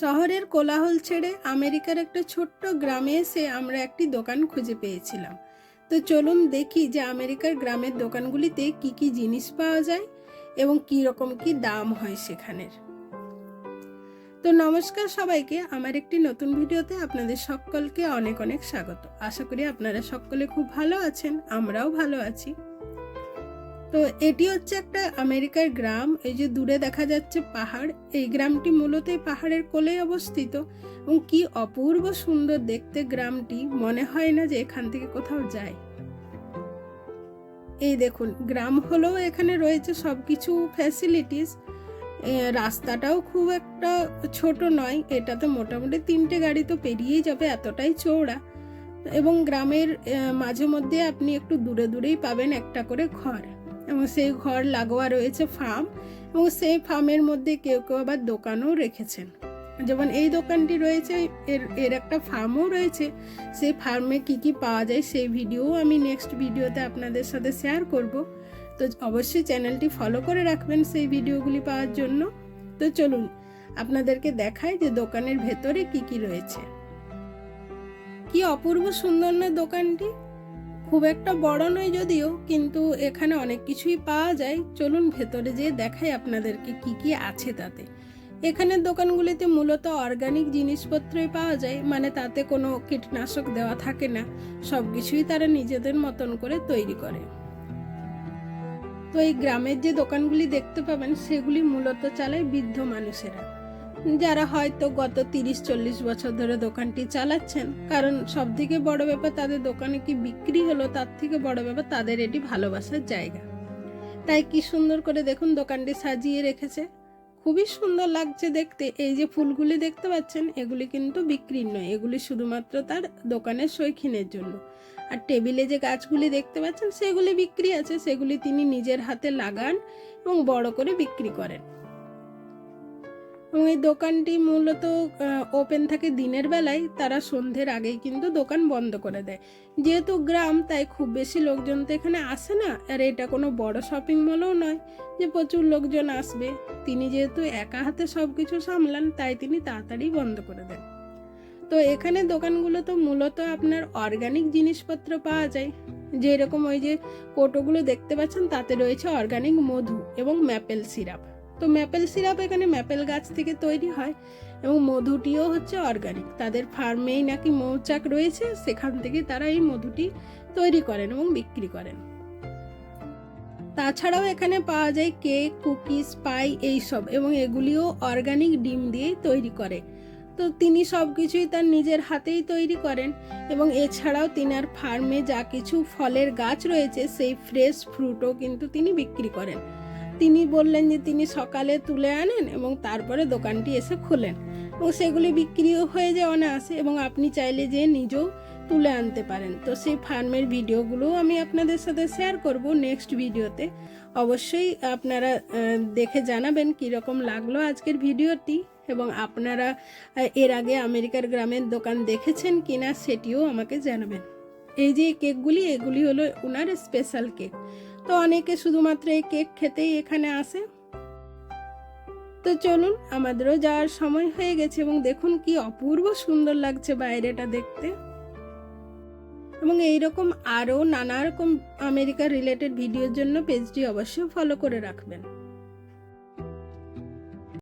শহরের কোলাহল ছেড়ে আমেরিকার একটা ছোট্ট গ্রামে এসে আমরা একটি দোকান খুঁজে পেয়েছিলাম। তো চলুন দেখি যে আমেরিকার গ্রামের দোকানগুলিতে কি কি জিনিস পাওয়া যায় এবং কি রকম কি দাম হয় সেখানের। তো নমস্কার সবাইকে, আমার একটি নতুন ভিডিওতে আপনাদের সকলকে অনেক অনেক স্বাগত। আশা করি আপনারা সকলে খুব ভালো আছেন, আমরাও ভালো আছি। তো এটি হচ্ছে একটা আমেরিকার গ্রাম। এই যে দূরে দেখা যাচ্ছে পাহাড়। এই গ্রামটি মূলত পাহাড়ের কোলেই অবস্থিত এবং কি অপূর্ব সুন্দর দেখতে গ্রামটি। মনে হয় না যে এখান থেকে কোথাও যায়। এই দেখুন, গ্রাম হলেও এখানে রয়েছে সব কিছু ফ্যাসিলিটিস রাস্তাটাও খুব একটা ছোট নয়। এটাতে মোটামুটি তিনটে গাড়ি তো পেরিয়েই যাবে এতটাই চৌড়া এবং গ্রামের মাঝে মধ্যে আপনি একটু দূরে দূরেই পাবেন একটা করে ঘর। এবং সেই ঘর লাগোয়া রয়েছে ফার্ম এবং সেই ফার্মের মধ্যে কেউ কেউ আবার দোকানও রেখেছেন। যেমন এই দোকানটি রয়েছে, এর এর একটা ফার্মও রয়েছে। সেই ফার্মে কি কি পাওয়া যায় সেই ভিডিও আমি নেক্সট ভিডিওতে আপনাদের সাথে শেয়ার করব। তো অবশ্যই চ্যানেলটি ফলো করে রাখবেন সেই ভিডিওগুলি পাওয়ার জন্য। তো চলুন, আপনাদেরকে দেখাই যে দোকানের ভেতরে কি কি রয়েছে। কি অপূর্ব সুন্দর না দোকানটি? খুব একটা বড় নয় যদিও, কিন্তু এখানে অনেক কিছুই পাওয়া যায়। চলুন ভেতরে যেয়ে দেখাই আপনাদেরকে কি কি আছে তাতে। এখানের দোকানগুলিতে মূলত অর্গানিক জিনিসপত্রই পাওয়া যায় মানে তাতে কোনো কীটনাশক দেওয়া থাকে না। সব কিছুই তারা নিজেদের মতন করে তৈরি করে। তো এই গ্রামের যে দোকানগুলি দেখতে পাবেন, সেগুলি মূলত চালায় বৃদ্ধ মানুষেরা। যারা হয়তো গত তিরিশ, চল্লিশ বছর ধরে দোকানটি চালাচ্ছেন, কারণ সব থেকে বড় ব্যাপার তাদের দোকানে কি বিক্রি হলো, তার থেকে বড় ব্যাপার তাদের এটি ভালোবাসার জায়গা। তাই কি সুন্দর করে দেখুন দোকানটি সাজিয়ে রেখেছে। খুবই সুন্দর লাগছে দেখতে। এই যে ফুলগুলি দেখতে পাচ্ছেন, এগুলি কিন্তু বিক্রির নয়, এগুলি শুধুমাত্র তার দোকানের শৌখিনের জন্য। আর টেবিলে যে গাছগুলি দেখতে পাচ্ছেন, সেগুলি বিক্রি আছে, সেগুলি তিনি নিজের হাতে লাগান এবং বড় করে বিক্রি করেন। এবং এই দোকানটি মূলত ওপেন থাকে দিনের বেলায়, তারা সন্ধ্যের আগেই কিন্তু দোকান বন্ধ করে দেয়। যেহেতু গ্রাম, তাই খুব বেশি লোকজন তো এখানে আসে না। আর এটা কোনো বড় শপিং মলও নয় যে প্রচুর লোকজন আসবে। তিনি যেহেতু একা হাতে সব কিছু সামলান, তাই তিনি তাড়াতাড়ি বন্ধ করে দেন। তো এখানে দোকানগুলো তো মূলত আপনার অর্গানিক জিনিসপত্র পাওয়া যায়। যেরকম ওই যে কোটোগুলো দেখতে পাচ্ছেন, তাতে রয়েছে অর্গানিক মধু এবং ম্যাপেল সিরাপ তো ম্যাপেল সিরাপ এখানে ম্যাপেল গাছ থেকে তৈরি হয় এবং মধুটিও হচ্ছে অর্গানিক। তাদের ফার্মেই নাকি মৌচাক রয়েছে, সেখান থেকে তারা এই মধুটি তৈরি করেন এবং বিক্রি করেন। তাছাড়াও এখানে পাওয়া যায় কেক, কুকিজ, পাই এইসব এবং এগুলিও অর্গানিক ডিম দিয়েই তৈরি করে। তো তিনি সব কিছুই তার নিজের হাতেই তৈরি করেন এবং এছাড়াও তিনার ফার্মে যা কিছু ফলের গাছ রয়েছে, সেই ফ্রেশ ফ্রুটও কিন্তু তিনি বিক্রি করেন। তিনি বললেন যে তিনি সকালে তুলে আনেন এবং তারপরে দোকানটি এসে খোলেন। এবং সেগুলি বিক্রিও হয়ে যায় অনায়াসে এবং আপনি চাইলে যে নিজেও তুলে আনতে পারেন। তো সেই ফার্মের ভিডিওগুলোও আমি আপনাদের সাথে শেয়ার করব নেক্সট ভিডিওতে। অবশ্যই আপনারা দেখে জানাবেন কীরকম লাগল আজকের ভিডিওটি এবং আপনারা এর আগে আমেরিকার গ্রামের দোকান দেখেছেন কিনা সেটিও আমাকে জানাবেন। এই যে কেকগুলি, এগুলি হলো ওনার স্পেশাল কেক তো অনেকে শুধুমাত্র এই কেক খেতেই এখানে আসে। তো চলুন, আমাদেরও যাওয়ার সময় হয়ে গেছে এবং দেখুন কি অপূর্ব সুন্দর লাগছে বাইরেটা দেখতে। এবং এইরকম আরও নানা রকম আমেরিকা রিলেটেড ভিডিওর জন্য পেজটি অবশ্যই ফলো করে রাখবেন।